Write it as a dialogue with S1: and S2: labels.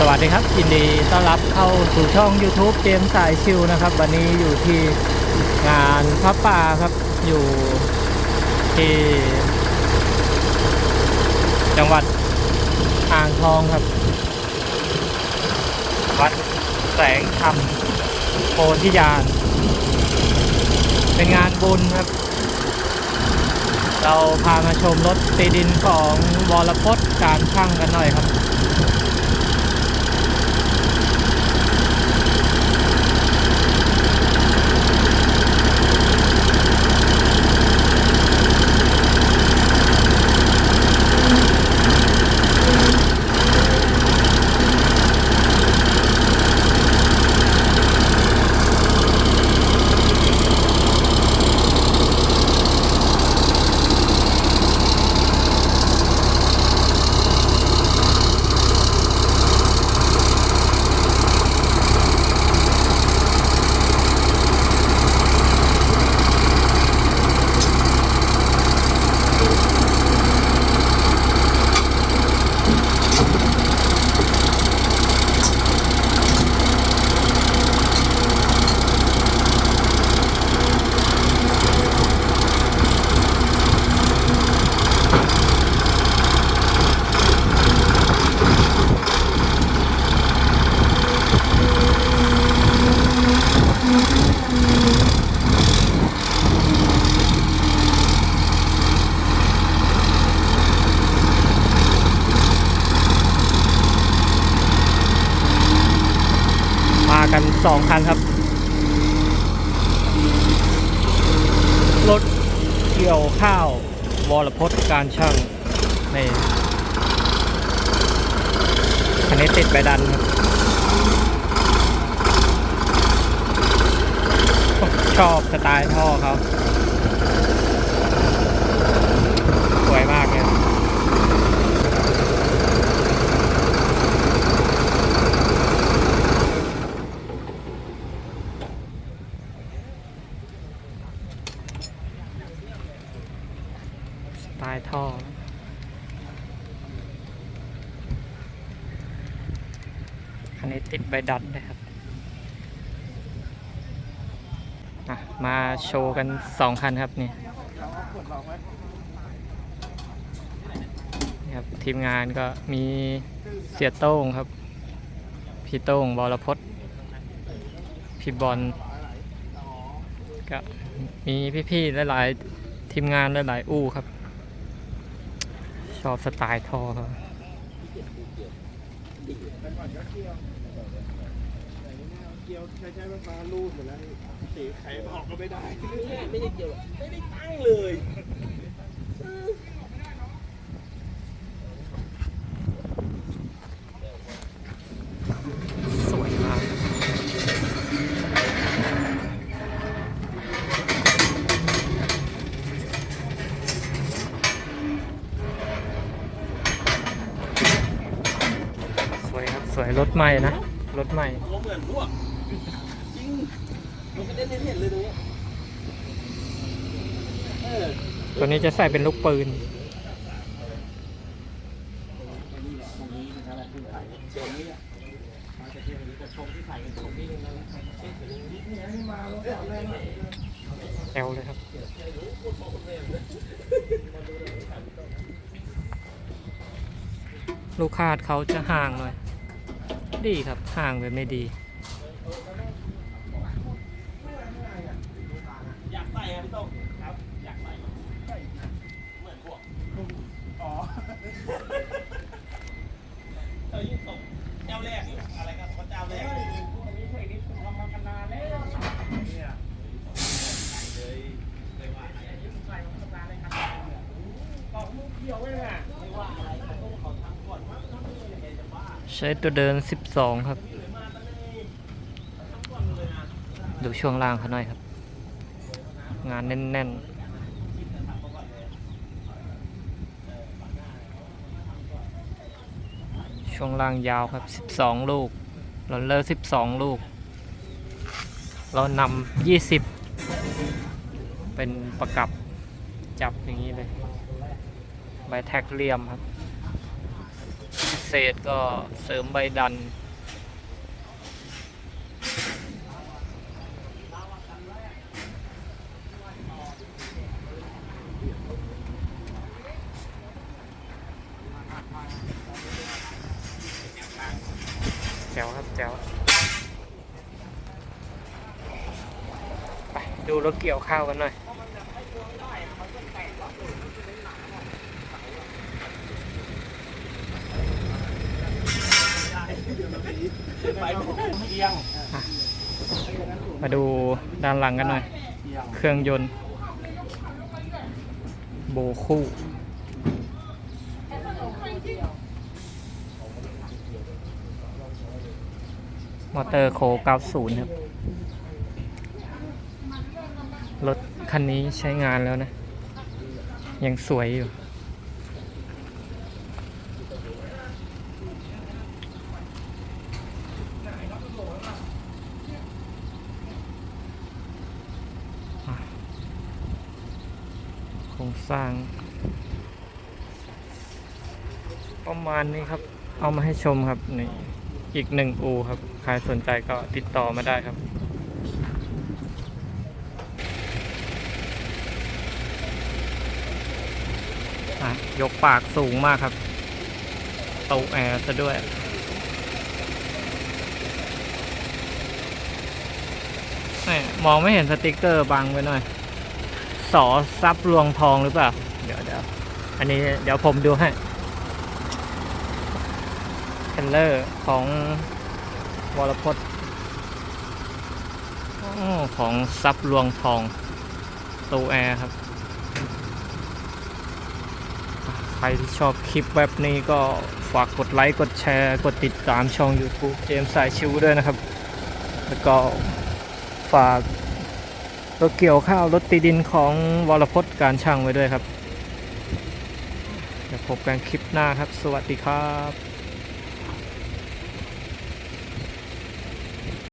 S1: สวัสดีครับยินดีต้อนรับเข้าสู่ช่อง YouTube เจมส์สายชิวนะครับ วันนี้อยู่ที่งานพระป่าครับอยู่ที่ จังหวัดอ่างทองครับ วัดแสงธรรมโพธิญาณเป็นงานบุญครับ เราพามาชมรถตีดินของวรพจน์การช่างกันหน่อยครับ กันสองคันครับ รถเกี่ยวข้าว วรพจน์การช่างนี่อันนี้ติดใบดันครับ ชอบสไตล์ท่อเขาสวยมากเลย สไตล์ท่อ คั นนี้ติดใบดันเลยครับ มาโชว์กันสองคันครับนี่นครับทีมงานก็มีเสียโต้งครับ พี่โต้งบอรพศพี่บอลก็มีพี่ๆหลายๆทีมงานหลายๆ อู่ครับ ชอบสไตล์ท่อครับ ไปก่อนก็
S2: เกี่ยวใช้ใช้ไฟฟ้าลูดหมดแล้วสีไขออกก็ไม่ได้
S3: ไม่ไม่ได้เกี่ยวไม่ได้ตั้งเลย
S1: สวยมาก ส วยรถใหม่นะ รถใหม่
S3: ตัวเหมือนพวกจริงมันก็เล่นเห็นเลยตรงนี้
S1: ตัวนี้จะใส่เป็นลูกปืน
S3: เอวเลยนะ
S1: แอลเลยครับ ลูกคาดเขาจะห่างหน่อย ดีครับห่างไปไม่ดี
S3: อยากใส่อะพี่โต้งครับ อยากใส่เหมือนพวก
S2: อ๋อ
S3: เอ้ยตกเจ้าแรกอยู่อะไรกันเขาเจ้าแรกเลย
S2: นี้ใช่นิดทำมานานแล้วเนี่ย
S3: เลยเลยว่าอะไร
S2: ใส่มาทำงานเลยครับต่อลูกเดียวเลยน่ะ
S3: ไม่ว่าอะไรเขาต้องเขาทำก่อนว่าทำเลยยังไงจะบ้า
S1: ใช้ตัวเดิน 12 ครับ
S3: มาตั้งเลยทำก่อนเลยนะ
S1: ดูช่วงล่างเขาหน่อยครับ งานแน่น ๆช่วงล่างยาวครับ 12 ลูกเราเลอร์12 ลูก เรานำ20 เป็นประกับจับอย่างนี้เลย ใบแท็กเหลี่ยมครับ ษตรก็เสริมใบดัน แจ๋วครับแจ๋วไปดูรถเกี่ยวข้าวกันหน่อย
S3: ไปไม่ เอียง
S1: มาดูด้านหลังกันหน่อย
S3: เอียง
S1: เครื่องยนต์ โบคู่ มอเตอร์โค90 ครับ รถคันนี้ใช้งานแล้วนะ ยังสวยอยู่ สร้าง ประมาณนี้ครับ เอามาให้ชมครับนี่อีกหนึ่งอูครับ ใครสนใจก็ติดต่อมาได้ครับยกปากสูงมากครับตูแอร์ซะด้วยแหม่มองไม่เห็นสติกเกอร์บังไว้หน่อย สอซับรวงทองหรือเปล่า เดี๋ยวเดี๋ยวอันนี้เดี๋ยวผมดูให้เทนเลอร์ของวรพจน์อ๋อของซับรวงทองตูแอร์ครับ ใครที่ชอบคลิปแบบนี้ก็ฝากกดไลค์ กดแชร์ กดติดตามช่อง YouTube เจมส์สายชิวด้วยนะครับ แล้วก็ฝาก รถเกี่ยวข้าวรถตีดินของวรพจน์การช่างไว้ด้วยครับเดี๋ยวพบกันคลิปหน้าครับ สวัสดีครับ